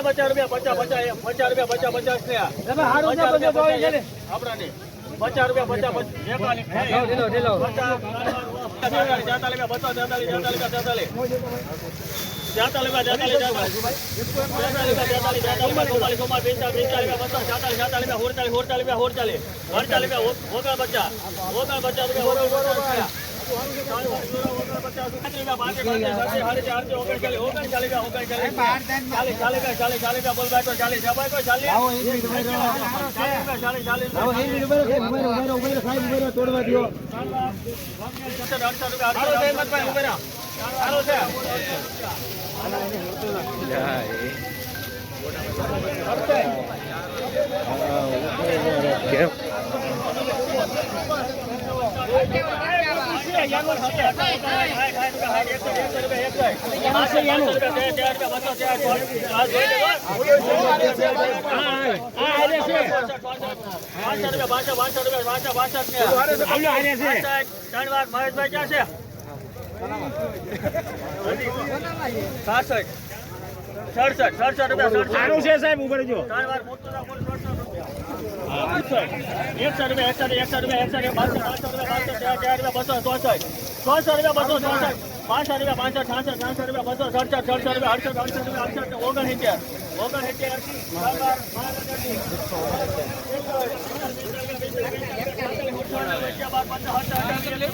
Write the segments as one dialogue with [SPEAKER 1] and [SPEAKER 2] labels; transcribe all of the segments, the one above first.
[SPEAKER 1] પચાસ રૂપિયા પચાસ પચાસ પચાસ પચાસ ને આપણા ને પચાસ રૂપિયા પચાસ પચાસ એકાવન. પચાસ તેતાલીસ રૂપિયા બસો પચાસ ઓગણ પચાસ વાર મહેશભાઈ ક્યાં છે? સાસઠ. સડસઠ સડસઠ રૂપિયા
[SPEAKER 2] સારું છે સાહેબ ઊભા રહેજો.
[SPEAKER 1] ત્રણ વાર મોટું રાખો, સડસઠ રૂપિયા. એકસઠ એકસઠ રૂપિયા બાસઠ રૂપિયા ચાર રૂપિયા બસો ચોસઠ. ચોસઠ રૂપિયા બસો ચોસઠ. પાંચસો રૂપિયા પાંસઠ છાસઠ છાસઠ રૂપિયા બસો સડસઠ સડસઠ રૂપિયા અડસઠ અડસઠ રૂપિયા અડસઠ ઓગણસિત્તેર ઓગણસિત્તેર ત્રણ વાર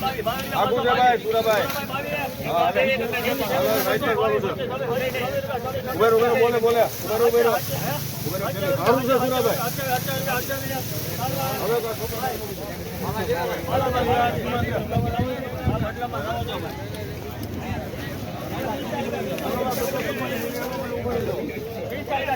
[SPEAKER 2] આગુ જવાય સુરાભાઈ ઉભેર ઉભેર બોલે બોલે ઉભેર ઉભેર સારું છે સુરાભાઈ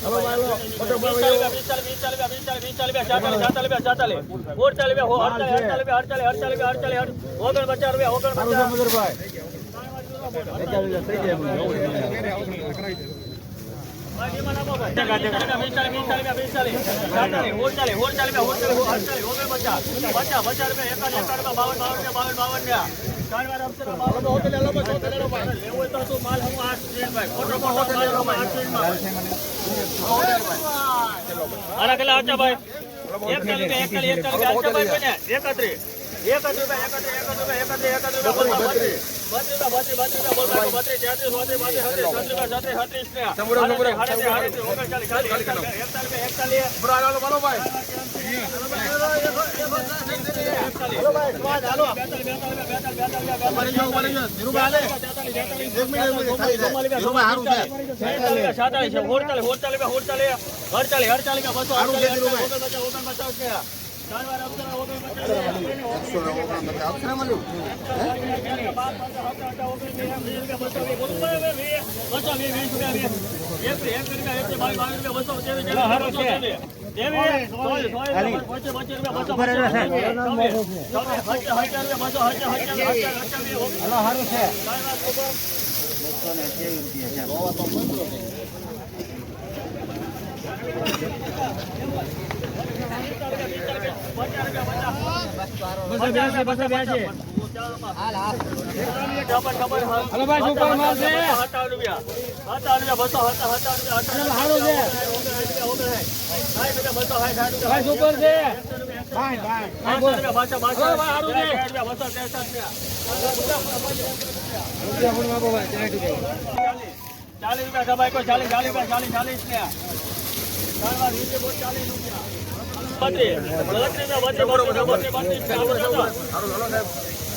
[SPEAKER 1] ત્રણ વાર યુરો ફૂટ
[SPEAKER 2] પેલે આવે છે. ઓકે, લાલનીભાઈ કલ્પેશ
[SPEAKER 1] પિસ્તાલીસ પિસ્તાલીસ પિસ્તાલીસ પિસ્તાલીસ
[SPEAKER 2] હલો ભાઈ લો ફોટો સારું છે. મધુરભાઈ.
[SPEAKER 1] આના કેટલા આચા ભાઈ એકતાલીસ એકતાલીસ એકતાલીસ આચા ભાઈ કોને એકત્રીસ એકત્રીસ રૂપિયા એકત્રીસ એકત્રીસ રૂપિયા એકત્રીસ એકત્રીસ રૂપિયા બત્રીસ બત્રીસ રૂપિયા બોલ બત્રીસ
[SPEAKER 2] બસો બ્યાસી બસો બ્યાસી
[SPEAKER 1] હલો
[SPEAKER 2] ભાઈ, સુપર માલ છે.
[SPEAKER 1] સત્તાવન રૂપિયા સત્તાવન રૂપિયા બસો સત્તાવન રૂપિયા
[SPEAKER 2] સારું છે.
[SPEAKER 1] રૂપિયા રૂપિયા
[SPEAKER 2] ભાઈ સુપર છે ભાઈ ભાઈ
[SPEAKER 1] રૂપિયા બાસઠ
[SPEAKER 2] હલો ભાઈ, સારું છે.
[SPEAKER 1] રૂપિયા બસો ત્રેસઠ રૂપિયા
[SPEAKER 2] રૂપિયા ભાઈ ચાલીસ રૂપિયા
[SPEAKER 1] રૂપિયા દબાઈ કોઈ ચાલીસ ચાલીસ રૂપિયા ચાલીસ ચાલીસ બોલ રૂપિયા બત્રીસ બત્રીસ ને બત્રીસ બત્રીસ બત્રીસ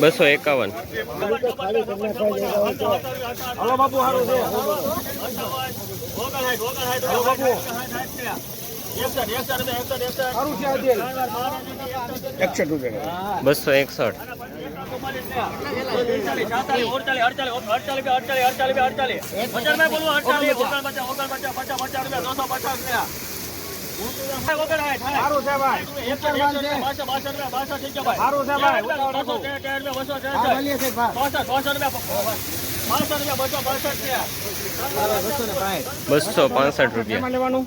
[SPEAKER 3] બસો એકાવન
[SPEAKER 2] હલો બાપુ હારું છે
[SPEAKER 1] બસો એકસઠ. બસો પાસઠ રૂપિયા.
[SPEAKER 2] લેવાનું?